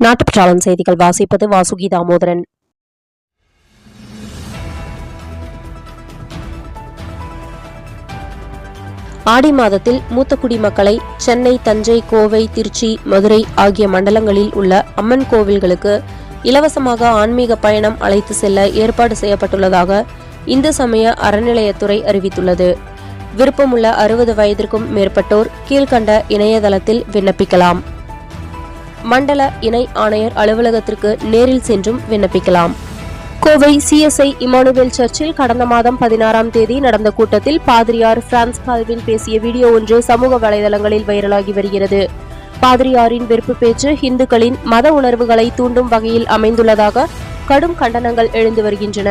நாட்டுப்பற்றாளன் செய்திகள் வாசிப்பது வாசுகி தாமோதரன் ஆடி மாதத்தில் மூத்த குடிமக்களை சென்னை தஞ்சை கோவை திருச்சி மதுரை ஆகிய மண்டலங்களில் உள்ள அம்மன் கோவில்களுக்கு இலவசமாக ஆன்மீக பயணம் அழைத்து செல்ல ஏற்பாடு செய்யப்பட்டுள்ளதாக இந்து சமய அறநிலையத்துறை அறிவித்துள்ளது. விருப்பமுள்ள அறுபது வயதிற்கும் மேற்பட்டோர் கீழ்கண்ட இணையதளத்தில் விண்ணப்பிக்கலாம். மண்டல இணை ஆணையர் அலுவலகத்திற்கு நேரில் சென்றும் விண்ணப்பிக்கலாம். கோவை சிஎஸ்ஐ இமானுவேல் சர்ச்சில் கடந்த மாதம் பதினாறாம் தேதி நடந்த கூட்டத்தில் பாதிரியார் பிரான்ஸ் கால்வின் பேசிய வீடியோ ஒன்று சமூக வலைதளங்களில் வைரலாகி வருகிறது. பாதிரியாரின் வெறுப்பு பேச்சு இந்துக்களின் மத உணர்வுகளை தூண்டும் வகையில் அமைந்துள்ளதாக கடும் கண்டனங்கள் எழுந்து வருகின்றன.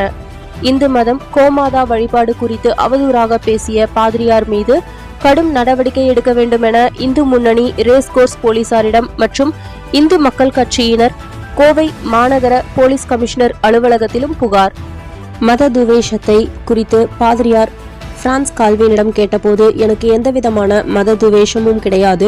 இந்து மதம் கோமாதா வழிபாடு குறித்து அவதூறாக பேசிய பாதிரியார் மீது கடும் நடவடிக்கை எடுக்க வேண்டும் என இந்து முன்னணி ரேஸ்கோர்ஸ் போலீசாரிடம் மற்றும் இந்து மக்கள் கட்சியினர் கோவை மாநகர போலீஸ் கமிஷனர் அலுவலகத்திலும் புகார். மத துவேஷத்தை குறித்து பாதிரியார் பிரான்ஸ் கால்வினிடம் கேட்டபோது எனக்கு எந்தவிதமான மத துவேஷமும் கிடையாது.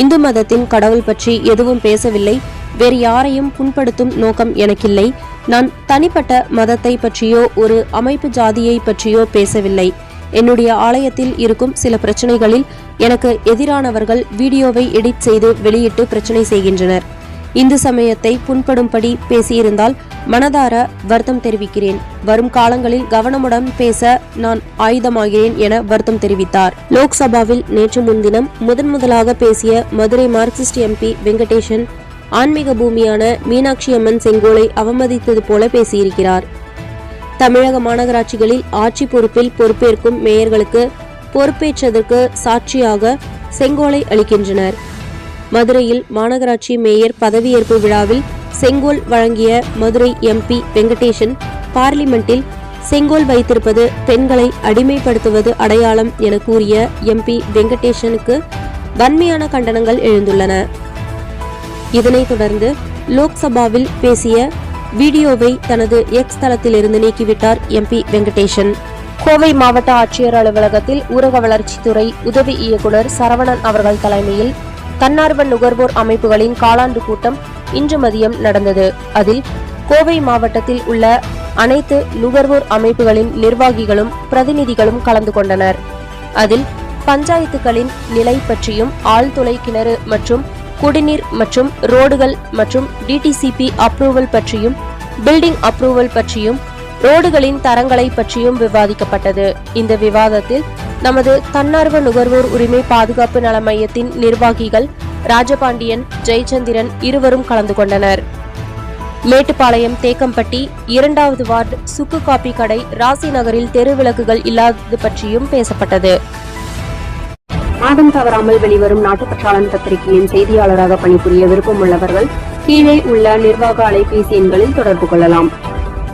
இந்து மதத்தின் கடவுள் பற்றி எதுவும் பேசவில்லை. வேறு யாரையும் புண்படுத்தும் நோக்கம் எனக்கில்லை. நான் தனிப்பட்ட மதத்தை பற்றியோ ஒரு அமைப்பு ஜாதியை பற்றியோ பேசவில்லை. என்னுடைய ஆலயத்தில் இருக்கும் சில பிரச்சனைகளில் எனக்கு எதிரானவர்கள் வீடியோவை எடிட் செய்து வெளியிட்டு பிரச்சனை செய்கின்றனர். இந்து சமயத்தை புண்படும்படி பேசியிருந்தால் மனதார வருத்தம் தெரிவிக்கிறேன். வரும் காலங்களில் கவனமுடன் பேச நான் ஆயுதமாகிறேன் என வருத்தம் தெரிவித்தார். லோக்சபாவில் நேற்று முன்தினம் முதன் முதலாக பேசிய மதுரை மார்க்சிஸ்ட் எம்பி வெங்கடேசன் ஆன்மீக பூமியான மீனாட்சி அம்மன் செங்கோலை அவமதித்தது போல பேசியிருக்கிறார். தமிழக மாநகராட்சிகளில் ஆட்சி பொறுப்பில் பொறுப்பேற்கும் மேயர்களுக்கு பொறுப்பேற்றதற்கு சாட்சியாக செங்கோலை அளிக்கின்றனர். மதுரையில் மாநகராட்சி மேயர் பதவியேற்பு விழாவில் செங்கோல் வழங்கிய மதுரை எம்பி வெங்கடேசன் பார்லிமெண்டில் செங்கோல் வைத்திருப்பது பெண்களை அடிமைப்படுத்துவது அடையாளம் என கூறிய எம்பி வெங்கடேசனுக்கு வன்மையான கண்டனங்கள் எழுந்துள்ளன. இதனைத் தொடர்ந்து லோக்சபாவில் பேசிய வீடியோவை தனது எக்ஸ் தளத்திலிருந்து நீக்கிவிட்டார் எம்பி வெங்கடேசன் கோவை மாவட்ட ஆட்சியர் அலுவலகத்தில் ஊரக வளர்ச்சித்துறை உதவி இயக்குநர் சரவணன் அவர்கள் தலைமையில் தன்னார்வ நுகர்வோர் அமைப்புகளின் காலாண்டு கூட்டம் இன்று மதியம் நடந்தது. அதில் கோவை மாவட்டத்தில் உள்ள அனைத்து நுகர்வோர் அமைப்புகளின் நிர்வாகிகளும் பிரதிநிதிகளும் கலந்து கொண்டனர். அதில் பஞ்சாயத்துகளின் நிலை பற்றியும் ஆழ்துளை கிணறு மற்றும் குடிநீர் மற்றும் ரோடுகள் மற்றும் டிடிசிபி அப்ரூவல் பற்றியும் பில்டிங் அப்ரூவல் பற்றியும் ரோடுகளின் தரங்களை பற்றியும் விவாதிக்கப்பட்டது. இந்த விவாதத்தில் நமது தன்னார்வ நுகர்வோர் உரிமை பாதுகாப்பு நல மையத்தின் நிர்வாகிகள் ராஜபாண்டியன் ஜெயச்சந்திரன் இருவரும் கலந்து கொண்டனர். மேட்டுப்பாளையம் தேக்கம்பட்டி இரண்டாவது வார்டு சுக்கு காபி கடை ராசி நகரில் தெரு விளக்குகள் இல்லாதது பற்றியும் பேசப்பட்டது. மாதம் தவறாமல் வெளிவரும் நாட்டுப்பற்றாளன் பத்திரிகையின் செய்தியாளராக பணிபுரிய விருப்பமுள்ளவர்கள் கீழே உள்ள நிர்வாக அலைபேசி எண்களில் தொடர்பு கொள்ளலாம்.